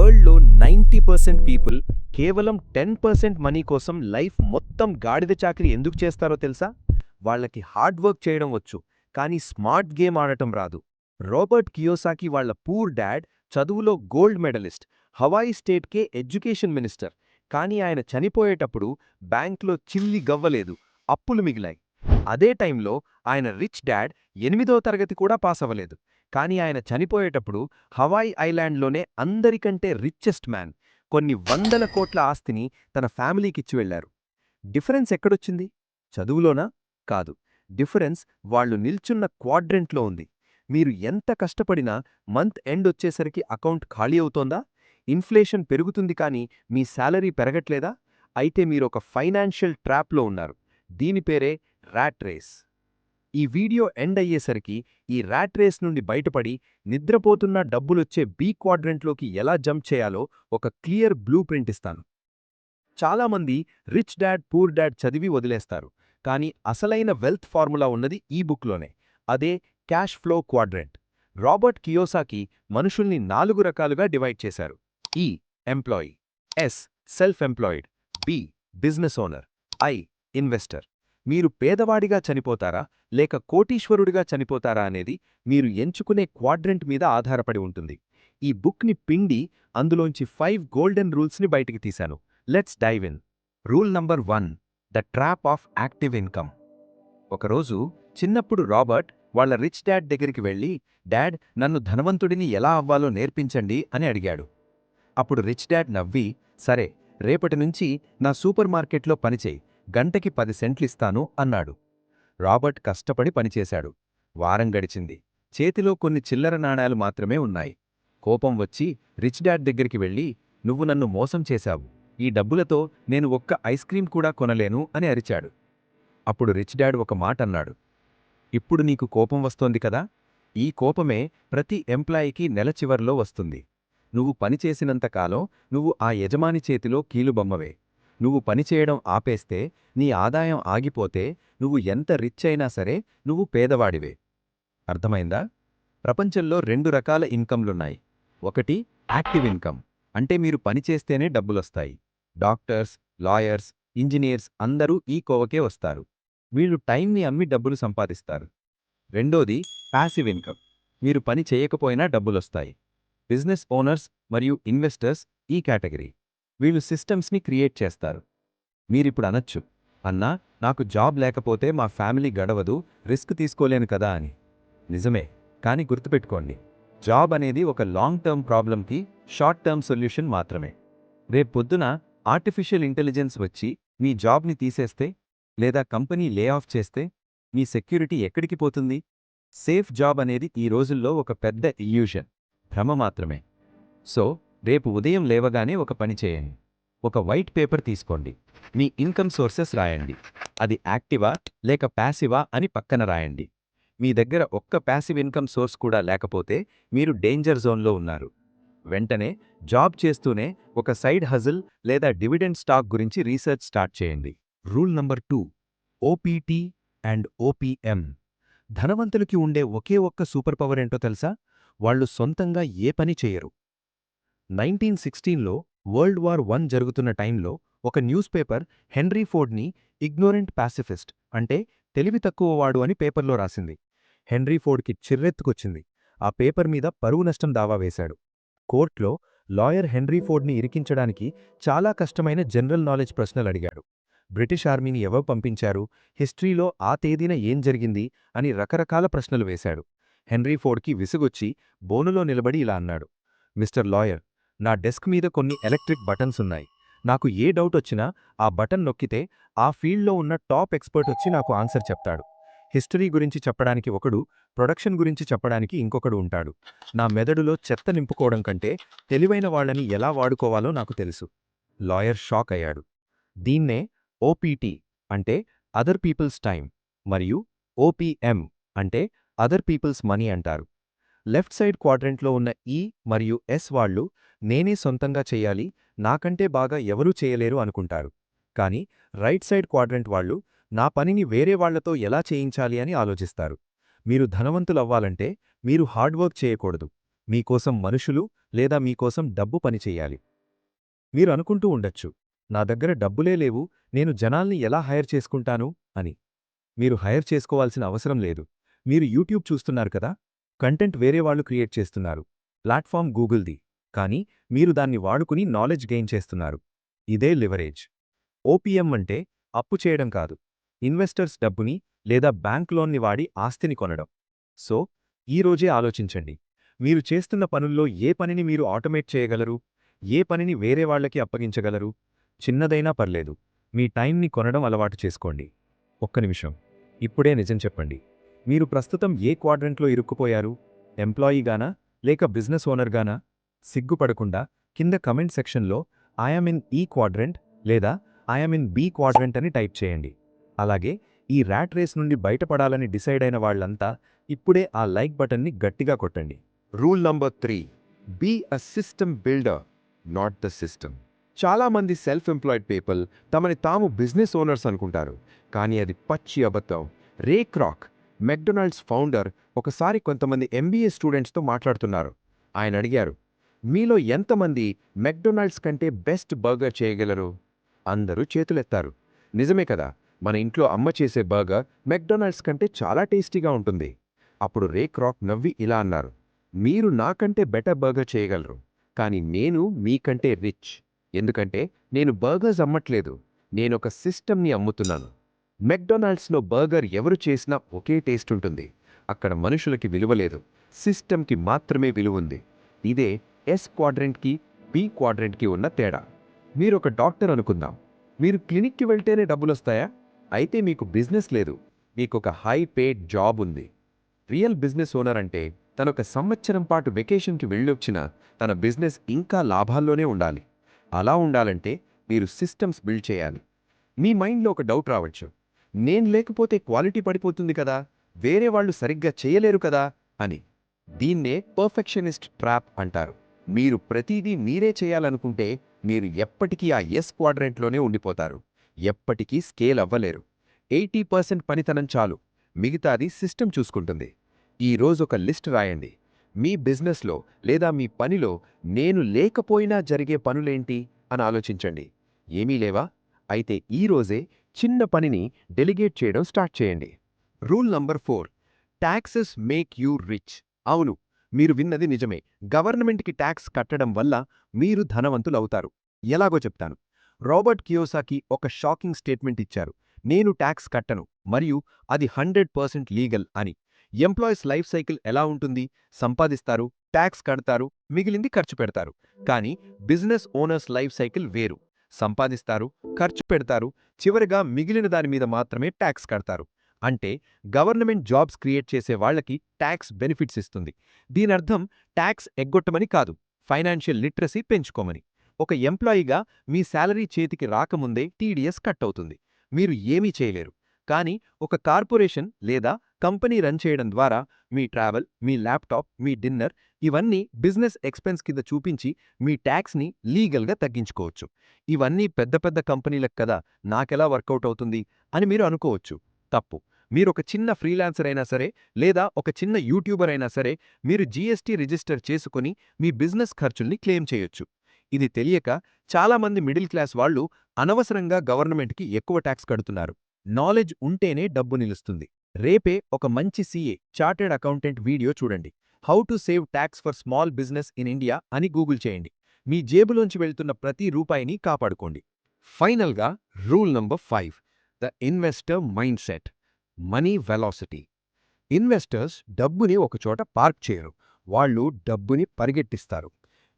వరల్డ్లో ninety percent people కేవలం ten percent money కోసం లైఫ్ మొత్తం గాడిద చాకరీ ఎందుకు చేస్తారో తెలుసా? వాళ్ళకి హార్డ్ వర్క్ చేయడం వచ్చు కానీ స్మార్ట్ గేమ్ ఆడటం రాదు. రాబర్ట్ కియోసాకి వాళ్ళ పూర్ డాడ్ చదువులో గోల్డ్ మెడలిస్ట్ హవాయి స్టేట్కే ఎడ్యుకేషన్ మినిస్టర్. కానీ ఆయన చనిపోయేటప్పుడు బ్యాంక్లో చిల్లి గవ్వలేదు అప్పులు మిగిలాయి. అదే టైంలో ఆయన రిచ్ డాడ్ ఎనిమిదో తరగతి కూడా పాస్ అవ్వలేదు కానీ ఆయన చనిపోయేటప్పుడు హవాయి ఐలాండ్లోనే అందరికంటే రిచెస్ట్ మ్యాన్ కొన్ని వందల కోట్ల ఆస్తిని తన ఫ్యామిలీకిచ్చి వెళ్ళారు డిఫరెన్స్ ఎక్కడొచ్చింది? చదువులోనా? కాదు. డిఫరెన్స్ వాళ్ళు నిల్చున్న క్వాడ్రెంట్లో ఉంది. మీరు ఎంత కష్టపడినా మంత్ ఎండ్ వచ్చేసరికి అకౌంట్ ఖాళీ అవుతోందా? ఇన్ఫ్లేషన్ పెరుగుతుంది కానీ మీ శాలరీ పెరగట్లేదా? అయితే మీరొక ఫైనాన్షియల్ ట్రాప్లో ఉన్నారు. దీని పేరే ర్యాట్ రేస్. ఈ వీడియో ఎండ్ అయ్యేసరికి ఈ ర్యాట్ రేస్ నుండి బయటపడి నిద్రపోతున్న డబ్బులొచ్చే బీ క్వాడ్రెంట్లోకి ఎలా జంప్ చేయాలో ఒక క్లియర్ బ్లూ ప్రింట్ ఇస్తాను. చాలామంది రిచ్ డాడ్ పూర్ డాడ్ చదివి వదిలేస్తారు కానీ అసలైన వెల్త్ ఫార్ములా ఉన్నది ఈ బుక్లోనే. అదే cash flow quadrant. Robert Kiyosaki మనుషుల్ని నాలుగు రకాలుగా డివైడ్ చేశారు. E employee. S self employed. B business owner. I investor. మీరు పేదవాడిగా చనిపోతారా? లేక కోటీశ్వరుడిగా చనిపోతారా అనేది మీరు ఎంచుకునే క్వాడ్రెంట్ మీద ఆధారపడి ఉంటుంది. ఈ బుక్ని పిండి అందులోంచి ఫైవ్ గోల్డెన్ రూల్స్ని బయటికి తీశాను. Let's dive in. Rule number one the trap of active income. ఒకరోజు చిన్నప్పుడు రాబర్ట్ వాళ్ళ రిచ్ డాడ్ దగ్గరికి వెళ్ళి డాడ్ నన్ను ధనవంతుడిని ఎలా అవ్వాలో నేర్పించండి అని అడిగాడు. అప్పుడు రిచ్ డాడ్ నవ్వి సరే రేపటి నుంచి నా సూపర్ మార్కెట్లో పనిచేయి గంటకి పది సెంట్లిస్తాను అన్నాడు. రాబర్ట్ కష్టపడి పనిచేశాడు. వారం గడిచింది. చేతిలో కొన్ని చిల్లర నాణాలు మాత్రమే ఉన్నాయి. కోపం వచ్చి రిచ్ డాడ్ దగ్గరికి వెళ్ళి నువ్వు నన్ను మోసం చేశావు. ఈ డబ్బులతో నేను ఒక్క ఐస్ క్రీం కూడా కొనలేను అని అరిచాడు. అప్పుడు రిచ్ డాడ్ ఒక మాట అన్నాడు. ఇప్పుడు నీకు కోపం వస్తోంది కదా? ఈ కోపమే ప్రతి ఎంప్లాయీకి నెల చివర్లో వస్తుంది. నువ్వు పనిచేసినంతకాలం నువ్వు ఆ యజమాని చేతిలో కీలుబొమ్మవే. నువ్వు పనిచేయడం ఆపేస్తే నీ ఆదాయం ఆగిపోతే నువ్వు ఎంత రిచ్ అయినా సరే నువ్వు పేదవాడివే. అర్థమైందా? ప్రపంచంలో రెండు రకాల ఇన్కమ్లున్నాయి. ఒకటి యాక్టివ్ ఇన్కమ్. అంటే మీరు పనిచేస్తేనే డబ్బులొస్తాయి. డాక్టర్స్ లాయర్స్ ఇంజనీర్స్ అందరూ ఈ కోవకే వస్తారు. వీళ్ళు టైంని అమ్మి డబ్బులు సంపాదిస్తారు. రెండోది ప్యాసివ్ ఇన్కమ్ మీరు పని చేయకపోయినా డబ్బులొస్తాయి. బిజినెస్ ఓనర్స్ మరియు ఇన్వెస్టర్స్ ఈ కేటగిరీ. వీళ్ళు సిస్టమ్స్ని క్రియేట్ చేస్తారు. మీరిప్పుడు అనొచ్చు అన్నా నాకు జాబ్ లేకపోతే మా ఫ్యామిలీ గడవదు రిస్క్ తీసుకోలేను కదా అని. నిజమే కానీ గుర్తుపెట్టుకోండి జాబ్ అనేది ఒక లాంగ్ టర్మ్ ప్రాబ్లంకి షార్ట్ టర్మ్ సొల్యూషన్ మాత్రమే. రేపు పొద్దున ఆర్టిఫిషియల్ ఇంటెలిజెన్స్ వచ్చి మీ జాబ్ని తీసేస్తే లేదా కంపెనీ లే ఆఫ్ చేస్తే మీ సెక్యూరిటీ ఎక్కడికి పోతుంది? సేఫ్ జాబ్ అనేది ఈ రోజుల్లో ఒక పెద్ద ఇల్యూషన్ భ్రమ మాత్రమే. సో రేపు ఉదయం లేవగానే ఒక పని చేయండి. ఒక వైట్ పేపర్ తీసుకోండి. మీ ఇన్కమ్ సోర్సెస్ రాయండి. అది యాక్టివా లేక ప్యాసివా అని పక్కన రాయండి. మీ దగ్గర ఒక్క ప్యాసివ్ ఇన్కమ్ సోర్స్ కూడా లేకపోతే మీరు డేంజర్ జోన్లో ఉన్నారు. వెంటనే జాబ్ చేస్తూనే ఒక సైడ్ హజిల్ లేదా డివిడెండ్ స్టాక్ గురించి రీసెర్చ్ స్టార్ట్ చేయండి. Rule number two OPT and OPM ధనవంతులకి ఉండే ఒకే ఒక్క సూపర్ పవర్ ఏంటో తెలుసా? వాళ్ళు సొంతంగా ఏ పని చేయరు. నైన్టీన్ సిక్స్టీన్లో వరల్డ్ వార్ వన్ జరుగుతున్న టైంలో ఒక న్యూస్ పేపర్ హెన్రీ ఫోర్డ్ని ఇగ్నోరెంట్ పాసిఫిస్ట్ అంటే తెలివి తక్కువవాడు అని పేపర్లో రాసింది. హెన్రీ ఫోర్డ్కి చిర్రెత్తుకొచ్చింది. ఆ పేపర్ మీద పరువు నష్టం దావా వేశాడు. కోర్టులో లాయర్ హెన్రీ ఫోర్డ్ని ఇరికించడానికి చాలా కష్టమైన జనరల్ నాలెడ్జ్ ప్రశ్నలు అడిగాడు. బ్రిటిష్ ఆర్మీని ఎవరు పంపించారు? హిస్టరీలో ఆ తేదీన ఏం జరిగింది? అని రకరకాల ప్రశ్నలు వేశాడు. హెన్రీ ఫోర్డ్కి విసుగొచ్చి బోనులో నిలబడి ఇలా అన్నాడు. మిస్టర్ లాయర్ నా డెస్క్ మీద కొన్ని ఎలక్ట్రిక్ బటన్స్ ఉన్నాయి. నాకు ఏ డౌట్ వచ్చినా ఆ బటన్ నొక్కితే ఆ ఫీల్డ్లో ఉన్న టాప్ ఎక్స్పర్ట్ వచ్చి నాకు ఆన్సర్ చెప్తాడు. హిస్టరీ గురించి చెప్పడానికి ఒకడు ప్రొడక్షన్ గురించి చెప్పడానికి ఇంకొకడు ఉంటాడు. నా మెదడులో చెత్త నింపుకోవడం కంటే తెలివైన వాళ్ళని ఎలా వాడుకోవాలో నాకు తెలుసు. లాయర్ షాక్ అయ్యాడు. దీన్నే ఓపీటీ అంటే అదర్ పీపుల్స్ టైం మరియు ఓపీఎం అంటే అదర్ పీపుల్స్ మనీ అంటారు. లెఫ్ట్ సైడ్ క్వాడ్రెంట్లో ఉన్న ఈ మరియు ఎస్ వాళ్ళు నేనే సొంతంగా చెయ్యాలి నాకంటే బాగా ఎవరూ చేయలేరు అనుకుంటారు. కానీ రైట్ సైడ్ క్వాడ్రంట్ వాళ్ళు నా పనిని వేరే వాళ్ళతో ఎలా చేయించాలి అని ఆలోచిస్తారు. మీరు ధనవంతులవ్వాలంటే మీరు హార్డ్ వర్క్ చేయకూడదు. మీకోసం మనుషులు లేదా మీకోసం డబ్బు పనిచేయాలి మీరు అనుకుంటూ ఉండొచ్చు నా దగ్గర డబ్బులే లేవు నేను జనాల్ని ఎలా హైర్ చేసుకుంటాను అని. మీరు హైర్ చేసుకోవాల్సిన అవసరం లేదు. మీరు యూట్యూబ్ చూస్తున్నారు కదా? కంటెంట్ వేరే వాళ్ళు క్రియేట్ చేస్తున్నారు. ప్లాట్ఫామ్ గూగుల్ది. కానీ మీరు దాన్ని వాడుకుని నాలెడ్జ్ గెయిన్ చేస్తున్నారు. ఇదే లివరేజ్ ఓపీఎం అంటే అప్పు చేయడం కాదు. ఇన్వెస్టర్స్ డబ్బుని లేదా బ్యాంక్ లోన్ని వాడి ఆస్తిని కొనడం. సో ఈ రోజే ఆలోచించండి. మీరు చేస్తున్న పనుల్లో ఏ పనిని మీరు ఆటోమేట్ చేయగలరు? ఏ పనిని వేరే వాళ్ళకి అప్పగించగలరు? చిన్నదైనా పర్లేదు. మీ టైంని కొనడం అలవాటు చేసుకోండి. ఒక్క నిమిషం. ఇప్పుడే నిజం చెప్పండి. మీరు ప్రస్తుతం ఏ క్వాడ్రంట్లో ఇరుక్కుపోయారు? ఎంప్లాయీగానా లేక బిజినెస్ ఓనర్గానా సిగ్గుపడకుండా కింద కమెంట్ సెక్షన్లో ఐఎమ్ ఇన్ ఈ క్వాడ్రెంట్ లేదా ఐఎమ్ ఇన్ బి క్వాడ్రెంట్ అని టైప్ చేయండి. అలాగే ఈ ర్యాట్ రేస్ నుండి బయటపడాలని డిసైడ్ అయిన వాళ్ళంతా ఇప్పుడే ఆ లైక్ బటన్ని గట్టిగా కొట్టండి. Rule number three. Be a system builder not the system. చాలామంది సెల్ఫ్ ఎంప్లాయిడ్ పీపుల్ తమని తాము బిజినెస్ ఓనర్స్ అనుకుంటారు. కానీ అది పచ్చి అబద్ధం. రే క్రాక్ మెక్డొనాల్డ్స్ ఫౌండర్ ఒకసారి కొంతమంది ఎంబీఏ స్టూడెంట్స్తో మాట్లాడుతున్నారు. ఆయన అడిగారు మీలో ఎంతమంది మెక్డొనాల్డ్స్ కంటే బెస్ట్ బర్గర్ చేయగలరు? అందరూ చేతులెత్తారు. నిజమే కదా మన ఇంట్లో అమ్మ చేసే బర్గర్ మెక్డొనాల్డ్స్ కంటే చాలా టేస్టీగా ఉంటుంది. అప్పుడు రే క్రాక్ నవ్వి ఇలా అన్నారు మీరు నాకంటే బెటర్ బర్గర్ చేయగలరు కానీ నేను మీకంటే రిచ్ ఎందుకంటే నేను బర్గర్స్ అమ్మట్లేదు నేను ఒక సిస్టమ్ని అమ్ముతున్నాను. మెక్డొనాల్డ్స్లో బర్గర్ ఎవరు చేసినా ఒకే టేస్ట్ ఉంటుంది. అక్కడ మనుషులకి విలువ లేదు సిస్టమ్కి మాత్రమే విలువ ఉంది. ఇదే ఎస్ క్వాడ్రెంట్కి బి క్వాడ్రెంట్కి ఉన్న తేడా. మీరు ఒక డాక్టర్ అనుకుందాం. మీరు క్లినిక్కి వెళ్తేనే డబ్బులు వస్తాయా అయితే మీకు బిజినెస్ లేదు. మీకు ఒక హై పేడ్ జాబ్ ఉంది. రియల్ బిజినెస్ ఓనర్ అంటే తన ఒక సంవత్సరం పాటు వెకేషన్కి వెళ్ళొచ్చిన తన బిజినెస్ ఇంకా లాభాల్లోనే ఉండాలి. అలా ఉండాలంటే మీరు సిస్టమ్స్ బిల్డ్ చేయాలి. మీ మైండ్లో ఒక డౌట్ రావచ్చు. నేను లేకపోతే క్వాలిటీ పడిపోతుంది కదా? వేరే వాళ్ళు సరిగ్గా చేయలేరు కదా? అని. దీన్నే పర్ఫెక్షనిస్ట్ ట్రాప్ అంటారు. మీరు ప్రతిదీ మీరే చేయాలనుకుంటే మీరు ఎప్పటికీ ఆ ఎస్ క్వాడ్రెంట్లోనే ఉండిపోతారు. ఎప్పటికీ స్కేల్ అవ్వలేరు. ఎయిటీ పర్సెంట్ పనితనం చాలు. మిగతాది సిస్టమ్ చూసుకుంటుంది. ఈ రోజు ఒక లిస్ట్ రాయండి. మీ బిజినెస్లో లేదా మీ పనిలో నేను లేకపోయినా జరిగే పనులేంటి అని ఆలోచించండి. ఏమీ లేవా? అయితే ఈ రోజే చిన్న పనిని డెలిగేట్ చేయడం స్టార్ట్ చేయండి. Rule number four. Taxes make you rich. అవును. మీరు విన్నది నిజమే. గవర్నమెంట్కి ట్యాక్స్ కట్టడం వల్ల మీరు ధనవంతులవుతారు. ఎలాగో చెప్తాను. రాబర్ట్ కియోసాకి ఒక షాకింగ్ స్టేట్మెంట్ ఇచ్చారు. నేను ట్యాక్స్ కట్టను మరియు అది హండ్రెడ్ పర్సెంట్ లీగల్ అని. ఎంప్లాయీస్ లైఫ్ సైకిల్ ఎలా ఉంటుంది? సంపాదిస్తారు ట్యాక్స్ కడతారు మిగిలింది ఖర్చు పెడతారు. కానీ బిజినెస్ ఓనర్స్ లైఫ్ సైకిల్ వేరు. సంపాదిస్తారు ఖర్చు పెడతారు చివరిగా మిగిలిన దాని మీద మాత్రమే ట్యాక్స్ కడతారు. అంటే గవర్నమెంట్ జాబ్స్ క్రియేట్ చేసే వాళ్ళకి ట్యాక్స్ బెనిఫిట్స్ ఇస్తుంది. దీనర్థం ట్యాక్స్ ఎగ్గొట్టమని కాదు ఫైనాన్షియల్ లిటరసీ పెంచుకోమని. ఒక ఎంప్లాయీగా మీ శాలరీ చేతికి రాకముందే టీడీఎస్ కట్ అవుతుంది. మీరు ఏమీ చేయలేరు. కానీ ఒక కార్పొరేషన్ లేదా కంపెనీ రన్ చేయడం ద్వారా మీ ట్రావెల్ మీ ల్యాప్టాప్ మీ డిన్నర్ ఇవన్నీ బిజినెస్ ఎక్స్పెన్స్ కింద చూపించి మీ ట్యాక్స్ని లీగల్గా తగ్గించుకోవచ్చు. ఇవన్నీ పెద్ద పెద్ద కంపెనీలకు కదా నాకెలా వర్కౌట్ అవుతుంది అని మీరు అనుకోవచ్చు. తప్పు. మీరు ఒక చిన్న ఫ్రీలాన్సర్ అయినా సరే లేదా ఒక చిన్న యూట్యూబర్ అయినా సరే మీరు జీఎస్టీ రిజిస్టర్ చేసుకుని మీ బిజినెస్ ఖర్చుల్ని క్లెయిమ్ చేయొచ్చు. ఇది తెలియక చాలామంది మిడిల్ క్లాస్ వాళ్ళు అనవసరంగా గవర్నమెంట్కి ఎక్కువ ట్యాక్స్ కడుతున్నారు. నాలెడ్జ్ ఉంటేనే డబ్బు నిలుస్తుంది. రేపే ఒక మంచి సీఏ చార్టెడ్ అకౌంటెంట్ వీడియో చూడండి. How to save tax for small business in India అని గూగుల్ చేయండి. మీ జేబులోంచి వెళ్తున్న ప్రతి రూపాయిని కాపాడుకోండి. ఫైనల్గా rule number five the investor mindset. Money velocity. Investors డబ్బుని ఒకచోట పార్క్ చేయరు. వాళ్ళు డబ్బుని పరిగెట్టిస్తారు.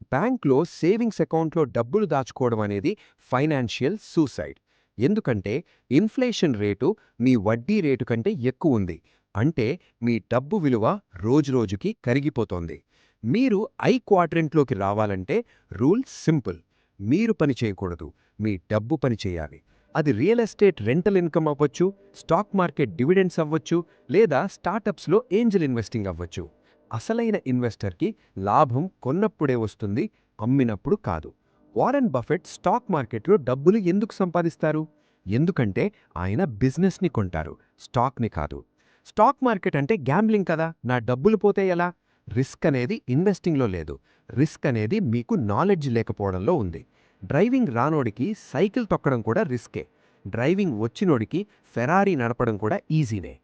బ్యాంక్లో సేవింగ్స్ అకౌంట్లో డబ్బులు దాచుకోవడం అనేది ఫైనాన్షియల్ సూసైడ్. ఎందుకంటే ఇన్ఫ్లేషన్ రేటు మీ వడ్డీ రేటు కంటే ఎక్కువ ఉంది. అంటే మీ డబ్బు విలువ రోజురోజుకి కరిగిపోతోంది. మీరు ఐ క్వాడ్రెంట్లోకి రావాలంటే రూల్ సింపుల్. మీరు పని చేయకూడదు. మీ డబ్బు పని చేయాలి. అది రియల్ ఎస్టేట్ రెంటల్ ఇన్కమ్ అవ్వచ్చు స్టాక్ మార్కెట్ డివిడెండ్స్ అవ్వచ్చు లేదా స్టార్టప్స్లో ఏంజల్ ఇన్వెస్టింగ్ అవ్వచ్చు. అసలైన ఇన్వెస్టర్కి లాభం కొన్నప్పుడే వస్తుంది అమ్మినప్పుడు కాదు. వారెన్ బఫెట్ స్టాక్ మార్కెట్లో డబ్బులు ఎందుకు సంపాదిస్తారు? ఎందుకంటే ఆయన బిజినెస్ని కొంటారు స్టాక్ని కాదు. స్టాక్ మార్కెట్ అంటే గ్యాంబ్లింగ్ కదా నా డబ్బులు పోతే ఎలా? రిస్క్ అనేది ఇన్వెస్టింగ్లో లేదు. రిస్క్ అనేది మీకు నాలెడ్జ్ లేకపోవడంలో ఉంది. డ్రైవింగ్ రానోడికి సైకిల్ తొక్కడం కూడా రిస్కే. డ్రైవింగ్ వచ్చినోడికి ఫెరారీ నడపడం కూడా ఈజీనే.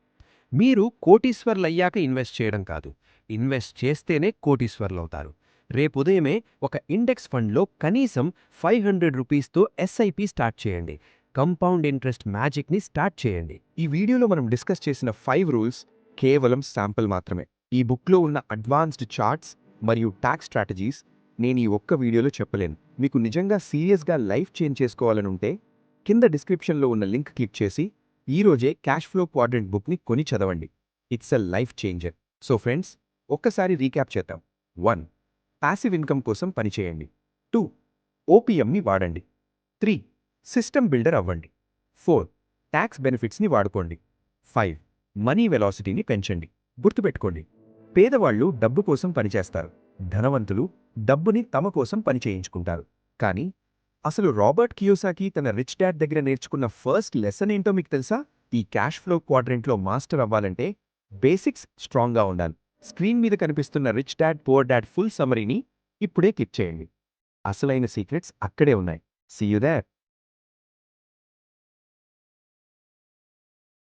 మీరు కోటీశ్వర్లు అయ్యాక ఇన్వెస్ట్ చేయడం కాదు. ఇన్వెస్ట్ చేస్తేనే కోటీశ్వర్లు అవుతారు రేపు ఉదయమే ఒక ఇండెక్స్ ఫండ్లో కనీసం ఫైవ్ హండ్రెడ్ రూపీస్తో ఎస్ఐపి స్టార్ట్ చేయండి. కంపౌండ్ ఇంట్రెస్ట్ మ్యాజిక్ని స్టార్ట్ చేయండి. ఈ వీడియోలో మనం డిస్కస్ చేసిన ఫైవ్ రూల్స్ కేవలం శాంపుల్ మాత్రమే. ఈ బుక్లో ఉన్న అడ్వాన్స్డ్ చార్ట్స్ మరియు ట్యాక్స్ స్ట్రాటజీస్ నేను ఈ ఒక్క వీడియోలో చెప్పలేను. మీకు నిజంగా సీరియస్గా లైఫ్ చేంజ్ చేసుకోవాలనుంటే కింద డిస్క్రిప్షన్లో ఉన్న లింక్ క్లిక్ చేసి ఈ రోజే క్యాష్ ఫ్లో క్వాడ్రెంట్ బుక్ని కొని చదవండి. It's a life changer. So friends ఒక్కసారి రీక్యాప్ చేద్దాం. వన్ ప్యాసివ్ ఇన్కమ్ కోసం పనిచేయండి టూ ఓపీఎంని వాడండి. త్రీ సిస్టమ్ బిల్డర్ అవ్వండి. ఫోర్ ట్యాక్స్ బెనిఫిట్స్ని వాడుకోండి. ఫైవ్ మనీ వెలాసిటీని పెంచండి. గుర్తుపెట్టుకోండి. పేదవాళ్ళు డబ్బు కోసం పనిచేస్తారు ధనవంతులు డబ్బుని తమ కోసం పనిచేయించుకుంటారు కానీ అసలు రాబర్ట్ కియోసాకి తన రిచ్ డాడ్ దగ్గర నేర్చుకున్న ఫస్ట్ లెసన్ ఏంటో మీకు తెలుసా? ఈ క్యాష్ ఫ్లో క్వాడ్రెంట్లో మాస్టర్ అవ్వాలంటే బేసిక్స్ స్ట్రాంగ్గా ఉండాలి. స్క్రీన్ మీద కనిపిస్తున్న rich dad poor dad full సమరీని ఇప్పుడే క్లిక్ చేయండి. అసలైన సీక్రెట్స్ అక్కడే ఉన్నాయి. See you there